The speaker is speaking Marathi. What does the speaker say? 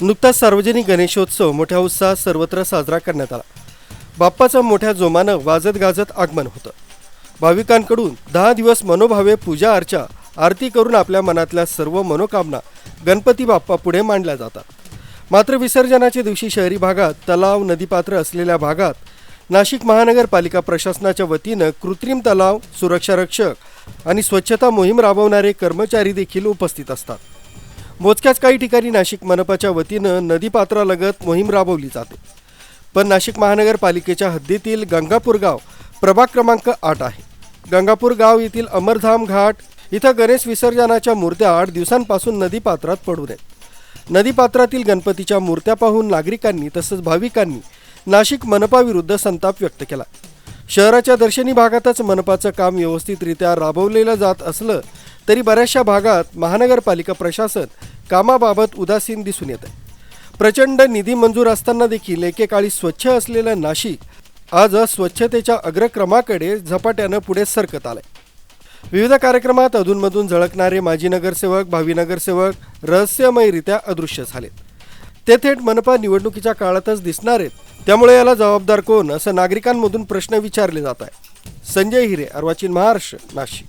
नुकताच सार्वजनिक गणेशोत्सव मोठ्या उत्साहात सर्वत्र साजरा करण्यात आला. बाप्पाचं मोठ्या जोमानं वाजत गाजत आगमन होतं. भाविकांकडून दहा दिवस मनोभावे पूजा अर्चा आरती करून आपल्या मनातल्या सर्व मनोकामना गणपती बाप्पा पुढे मांडल्या जातात. मात्र विसर्जनाच्या दिवशी शहरी भागात तलाव नदीपात्र असलेल्या भागात नाशिक महानगरपालिका प्रशासनाच्या वतीनं कृत्रिम तलाव सुरक्षा रक्षक आणि स्वच्छता मोहीम राबवणारे कर्मचारी देखील उपस्थित असतात. मोजक्याच काही ठिकाणी नाशिक मनपाच्या वतीनं नदीपात्रालगत मोहीम राबवली जाते. पण नाशिक महानगरपालिकेच्या हद्दीतील गंगापूर गाव प्रभाग क्रमांक आठ आहे. गंगापूर गाव येथील अमरधाम घाट इथं गणेश विसर्जनाच्या मूर्त्या आठ दिवसांपासून नदीपात्रात पडू नयेत. नदीपात्रातील गणपतीच्या मूर्त्या पाहून नागरिकांनी तसंच भाविकांनी नाशिक मनपाविरुद्ध संताप व्यक्त केला. शहराच्या दर्शनी भागातच मनपाचं काम व्यवस्थितरित्या राबवलेलं जात असलं तरी बऱ्याचशा भागात महानगरपालिका प्रशासन कामाबाबत उदासीन दिसून येत आहे प्रचंड निधी मंजूर असताना देखील एकेकाळी स्वच्छ असलेलं नाशिक आज स्वच्छतेच्या अग्रक्रमाकडे झपाट्यानं पुढे सरकत आलंय. विविध कार्यक्रमात अधूनमधून झळकणारे माजी नगरसेवक भावी नगरसेवक रहस्यमयरित्या अदृश्य झालेत. ते थेट मनपा निवडणुकीच्या काळातच दिसणार आहेत. त्यामुळे याला जबाबदार कोण? असं नागरिकांमधून प्रश्न विचारले जात आहे संजय हिरे अर्वाचीन महाराष्ट्र नाशिक.